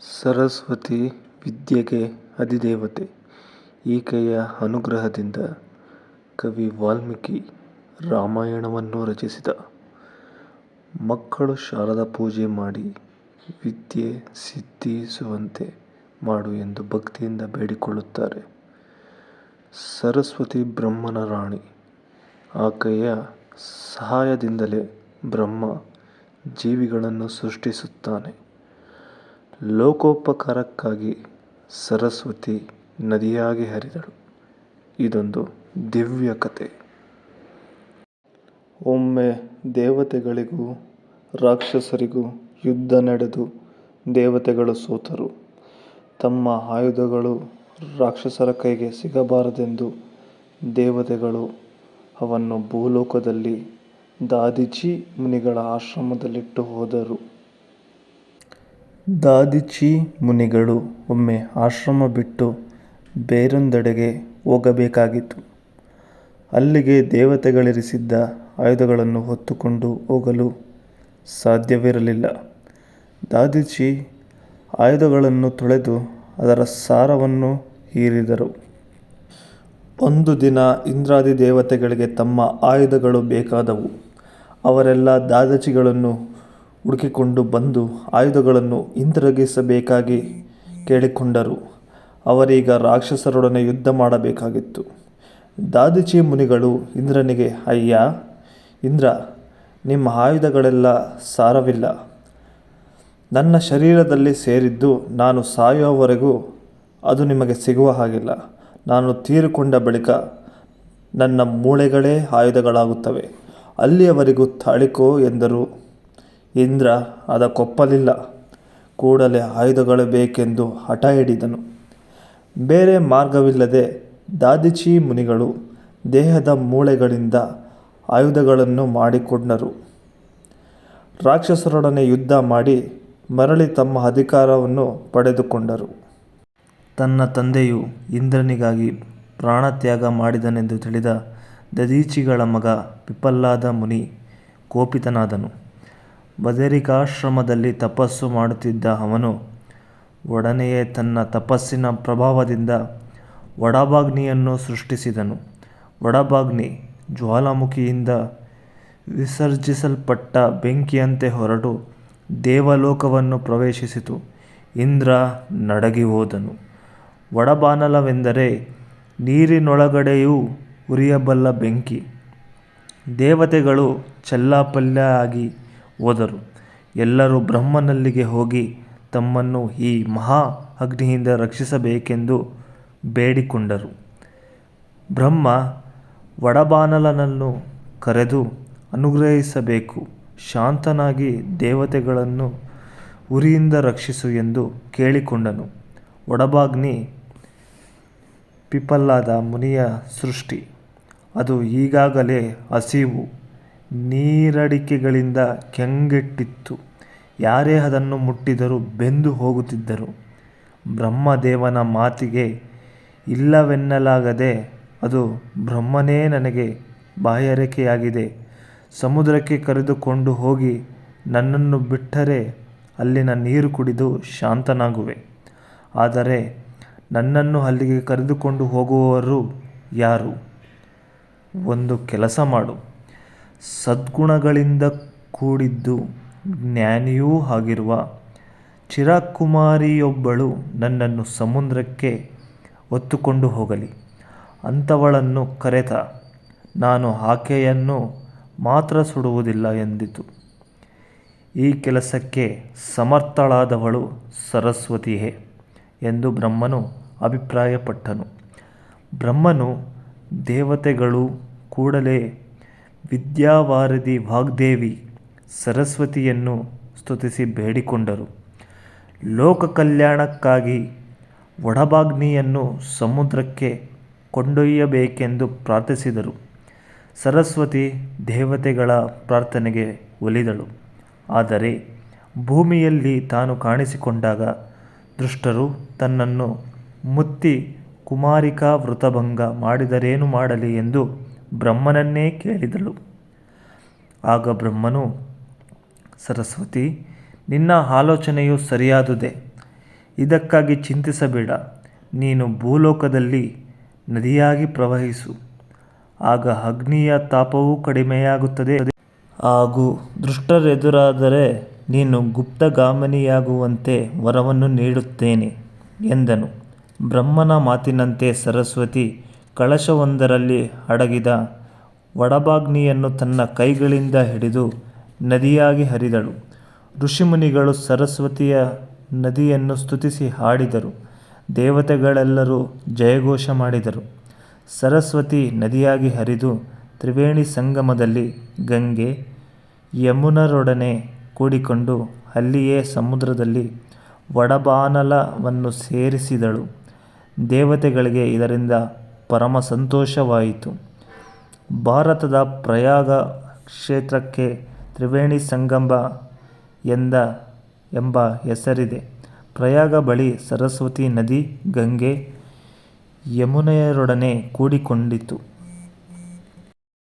ಸರಸ್ವತಿ ವಿದ್ಯೆಗೆ ಅಧಿದೇವತೆ. ಈಕೆಯ ಅನುಗ್ರಹದಿಂದ ಕವಿ ವಾಲ್ಮೀಕಿ ರಾಮಾಯಣವನ್ನು ರಚಿಸಿದ. ಮಕ್ಕಳು ಶಾರದಾ ಪೂಜೆ ಮಾಡಿ ವಿದ್ಯೆ ಸಿದ್ಧಿಸುವಂತೆ ಮಾಡು ಎಂದು ಭಕ್ತಿಯಿಂದ ಬೇಡಿಕೊಳ್ಳುತ್ತಾರೆ. ಸರಸ್ವತಿ ಬ್ರಹ್ಮನ ರಾಣಿ. ಆಕೆಯ ಸಹಾಯದಿಂದಲೇ ಬ್ರಹ್ಮ ಜೀವಿಗಳನ್ನು ಸೃಷ್ಟಿಸುತ್ತಾನೆ. ಲೋಕೋಪಕಾರಕ್ಕಾಗಿ ಸರಸ್ವತಿ ನದಿಯಾಗಿ ಹರಿದಳು. ಇದೊಂದು ದಿವ್ಯ ಕಥೆ. ಒಮ್ಮೆ ದೇವತೆಗಳಿಗೂ ರಾಕ್ಷಸರಿಗೂ ಯುದ್ಧ ನಡೆದು ದೇವತೆಗಳು ಸೋತರು. ತಮ್ಮ ಆಯುಧಗಳು ರಾಕ್ಷಸರ ಕೈಗೆ ಸಿಗಬಾರದೆಂದು ದೇವತೆಗಳು ಅವನ್ನು ಭೂಲೋಕದಲ್ಲಿ ದಾದಿಜಿ ಮುನಿಗಳ ಆಶ್ರಮದಲ್ಲಿಟ್ಟು ಹೋದರು. ದಧೀಚಿ ಮುನಿಗಳು ಒಮ್ಮೆ ಆಶ್ರಮ ಬಿಟ್ಟು ಬೇರೊಂದೆಡೆಗೆ ಹೋಗಬೇಕಾಗಿತ್ತು. ಅಲ್ಲಿಗೆ ದೇವತೆಗಳಿರಿಸಿದ್ದ ಆಯುಧಗಳನ್ನು ಹೊತ್ತುಕೊಂಡು ಹೋಗಲು ಸಾಧ್ಯವಿರಲಿಲ್ಲ. ದಾದಿಚಿ ಆಯುಧಗಳನ್ನು ತೊಳೆದು ಅದರ ಸಾರವನ್ನು ಹೀರಿದರು. ಒಂದು ದಿನ ಇಂದ್ರಾದಿ ದೇವತೆಗಳಿಗೆ ತಮ್ಮ ಆಯುಧಗಳು ಬೇಕಾದವು. ಅವರೆಲ್ಲ ದಧೀಚಿಗಳನ್ನು ಹುಡುಕಿಕೊಂಡು ಬಂದು ಆಯುಧಗಳನ್ನು ಹಿಂದಿರುಗಿಸಬೇಕಾಗಿ ಕೇಳಿಕೊಂಡರು. ಅವರೀಗ ರಾಕ್ಷಸರೊಡನೆ ಯುದ್ಧ ಮಾಡಬೇಕಾಗಿತ್ತು. ದಾದಿಚಿ ಮುನಿಗಳು ಇಂದ್ರನಿಗೆ ಅಯ್ಯ ಇಂದ್ರ, ನಿಮ್ಮ ಆಯುಧಗಳೆಲ್ಲ ಸಾರವಿಲ್ಲ. ನನ್ನ ಶರೀರದಲ್ಲಿ ಸೇರಿದ್ದು ನಾನು ಸಾಯುವವರೆಗೂ ಅದು ನಿಮಗೆ ಸಿಗುವ ಹಾಗಿಲ್ಲ. ನಾನು ತೀರಿಕೊಂಡ ಬಳಿಕ ನನ್ನ ಮೂಳೆಗಳೇ ಆಯುಧಗಳಾಗುತ್ತವೆ. ಅಲ್ಲಿಯವರೆಗೂ ತಾಳಿಕೋ ಎಂದರು. ಇಂದ್ರ ಅದಕ್ಕೊಪ್ಪಲಿಲ್ಲ. ಕೂಡಲೇ ಆಯುಧಗಳು ಬೇಕೆಂದು ಹಠ ಹಿಡಿದನು. ಬೇರೆ ಮಾರ್ಗವಿಲ್ಲದೆ ದಾದಿಚಿ ಮುನಿಗಳು ದೇಹದ ಮೂಳೆಗಳಿಂದ ಆಯುಧಗಳನ್ನು ಮಾಡಿಕೊಂಡರು. ರಾಕ್ಷಸರೊಡನೆ ಯುದ್ಧ ಮಾಡಿ ಮರಳಿ ತಮ್ಮ ಅಧಿಕಾರವನ್ನು ಪಡೆದುಕೊಂಡರು. ತನ್ನ ತಂದೆಯು ಇಂದ್ರನಿಗಾಗಿ ಪ್ರಾಣತ್ಯಾಗ ಮಾಡಿದನೆಂದು ತಿಳಿದ ದದೀಚಿಗಳ ಮಗ ಪಿಪ್ಪಲ್ಲಾದ ಮುನಿ ಕೋಪಿತನಾದನು. ಬದರಿಕಾಶ್ರಮದಲ್ಲಿ ತಪಸ್ಸು ಮಾಡುತ್ತಿದ್ದ ಅವನು ಒಡನೆಯೇ ತನ್ನ ತಪಸ್ಸಿನ ಪ್ರಭಾವದಿಂದ ವಡಭಾಗ್ನಿಯನ್ನು ಸೃಷ್ಟಿಸಿದನು. ವಡಭಾಗ್ನಿ ಜ್ವಾಲಾಮುಖಿಯಿಂದ ವಿಸರ್ಜಿಸಲ್ಪಟ್ಟ ಬೆಂಕಿಯಂತೆ ಹೊರಟು ದೇವಲೋಕವನ್ನು ಪ್ರವೇಶಿಸಿತು. ಇಂದ್ರ ನಡಗಿ ಹೋದನು. ವಡಬಾನಲವೆಂದರೆ ನೀರಿನೊಳಗಡೆಯೂ ಉರಿಯಬಲ್ಲ ಬೆಂಕಿ. ದೇವತೆಗಳು ಚೆಲ್ಲಾಪಿಲ್ಲಿಯಾಗಿ ಹೋದರು. ಎಲ್ಲರೂ ಬ್ರಹ್ಮನಲ್ಲಿಗೆ ಹೋಗಿ ತಮ್ಮನ್ನು ಈ ಮಹಾ ಅಗ್ನಿಯಿಂದ ರಕ್ಷಿಸಬೇಕೆಂದು ಬೇಡಿಕೊಂಡರು. ಬ್ರಹ್ಮ ವಡಬಾನಲನನ್ನು ಕರೆದು ಅನುಗ್ರಹಿಸಬೇಕು. ಶಾಂತನಾಗಿ ದೇವತೆಗಳನ್ನು ಉರಿಯಿಂದ ರಕ್ಷಿಸು ಎಂದು ಕೇಳಿಕೊಂಡನು. ಒಡಬಾಗ್ನಿ ಪಿಪಲ್ಲಾದ ಮುನಿಯ ಸೃಷ್ಟಿ. ಅದು ಈಗಾಗಲೇ ಹಸಿವು ನೀರಡಿಕೆಗಳಿಂದ ಕೆಂಗೆಟ್ಟಿತ್ತು ಯಾರೇ ಅದನ್ನು ಮುಟ್ಟಿದರೂ ಬೆಂದು ಹೋಗುತ್ತಿದ್ದರು. ಬ್ರಹ್ಮದೇವನ ಮಾತಿಗೆ ಇಲ್ಲವೆನ್ನಲಾಗದೆ ಅದು ಬ್ರಹ್ಮನೇ ನನಗೆ ಬಾಯಾರಿಕೆಯಾಗಿದೆ. ಸಮುದ್ರಕ್ಕೆ ಕರೆದುಕೊಂಡು ಹೋಗಿ ನನ್ನನ್ನು ಬಿಟ್ಟರೆ ಅಲ್ಲಿನ ನೀರು ಕುಡಿದು ಶಾಂತನಾಗುವೆ. ಆದರೆ ನನ್ನನ್ನು ಅಲ್ಲಿಗೆ ಕರೆದುಕೊಂಡು ಹೋಗುವವರು ಯಾರು. ಒಂದು ಕೆಲಸ ಮಾಡು. ಸದ್ಗುಣಗಳಿಂದ ಕೂಡಿದ್ದು ಜ್ಞಾನಿಯೂ ಆಗಿರುವ ಚಿರಕುಮಾರಿಯೊಬ್ಬಳು ನನ್ನನ್ನು ಸಮುದ್ರಕ್ಕೆ ಹೊತ್ತುಕೊಂಡು ಹೋಗಲಿ. ಅಂಥವಳನ್ನು ಕರೆತ ನಾನು ಆಕೆಯನ್ನು ಮಾತ್ರ ಸುಡುವುದಿಲ್ಲ ಎಂದಿತು. ಈ ಕೆಲಸಕ್ಕೆ ಸಮರ್ಥಳಾದವಳು ಸರಸ್ವತಿಯೇ ಎಂದು ಬ್ರಹ್ಮನು ಅಭಿಪ್ರಾಯಪಟ್ಟನು. ಬ್ರಹ್ಮನು ದೇವತೆಗಳು ಕೂಡಲೇ ವಿದ್ಯಾವಾರಿಧಿ ವಾಗ್ದೇವಿ ಸರಸ್ವತಿಯನ್ನು ಸ್ತುತಿಸಿ ಬೇಡಿಕೊಂಡರು. ಲೋಕ ಕಲ್ಯಾಣಕ್ಕಾಗಿ ವಡಭಾಗ್ನಿಯನ್ನು ಸಮುದ್ರಕ್ಕೆ ಕೊಂಡೊಯ್ಯಬೇಕೆಂದು ಪ್ರಾರ್ಥಿಸಿದರು. ಸರಸ್ವತಿ ದೇವತೆಗಳ ಪ್ರಾರ್ಥನೆಗೆ ಒಲಿದಳು. ಆದರೆ ಭೂಮಿಯಲ್ಲಿ ತಾನು ಕಾಣಿಸಿಕೊಂಡಾಗ ದುಷ್ಟರು ತನ್ನನ್ನು ಮುತ್ತಿ ಕುಮಾರಿಕಾ ವೃತಭಂಗ ಮಾಡಿದರೇನು ಮಾಡಲಿ ಎಂದು ಬ್ರಹ್ಮನನ್ನೇ ಕೇಳಿದಳು. ಆಗ ಬ್ರಹ್ಮನು, ಸರಸ್ವತಿ, ನಿನ್ನ ಆಲೋಚನೆಯು ಸರಿಯಾದುದೇ. ಇದಕ್ಕಾಗಿ ಚಿಂತಿಸಬೇಡ ನೀನು ಭೂಲೋಕದಲ್ಲಿ ನದಿಯಾಗಿ ಪ್ರವಹಿಸು ಆಗ ಅಗ್ನಿಯ ತಾಪವು ಕಡಿಮೆಯಾಗುತ್ತದೆ ಹಾಗೂ ದುಷ್ಟರೆದುರಾದರೆ ನೀನು ಗುಪ್ತಗಾಮನಿಯಾಗುವಂತೆ ವರವನ್ನು ನೀಡುತ್ತೇನೆ ಎಂದನು ಬ್ರಹ್ಮನ ಮಾತಿನಂತೆ ಸರಸ್ವತಿ ಕಳಶವೊಂದರಲ್ಲಿ ಅಡಗಿದ ವಡಭಾಗ್ನಿಯನ್ನು ತನ್ನ ಕೈಗಳಿಂದ ಹಿಡಿದು ನದಿಯಾಗಿ ಹರಿದಳು. ಋಷಿಮುನಿಗಳು ಸರಸ್ವತಿಯ ನದಿಯನ್ನು ಸ್ತುತಿಸಿ ಹಾಡಿದರು. ದೇವತೆಗಳೆಲ್ಲರೂ ಜಯಘೋಷ ಮಾಡಿದರು. ಸರಸ್ವತಿ ನದಿಯಾಗಿ ಹರಿದು ತ್ರಿವೇಣಿ ಸಂಗಮದಲ್ಲಿ ಗಂಗೆ ಯಮುನರೊಡನೆ ಕೂಡಿಕೊಂಡು ಅಲ್ಲಿಯೇ ಸಮುದ್ರದಲ್ಲಿ ವಡಬಾನಲವನ್ನು ಸೇರಿಸಿದಳು. ದೇವತೆಗಳಿಗೆ ಇದರಿಂದ ಪರಮ ಸಂತೋಷವಾಯಿತು. ಭಾರತದ ಪ್ರಯಾಗ ಕ್ಷೇತ್ರಕ್ಕೆ ತ್ರಿವೇಣಿ ಸಂಗಮ ಎಂದ ಎಂಬ ಹೆಸರಿದೆ. ಪ್ರಯಾಗ ಬಳಿ ಸರಸ್ವತಿ ನದಿ ಗಂಗೆ ಯಮುನೆಯರೊಡನೆ ಕೂಡಿಕೊಂಡಿತು.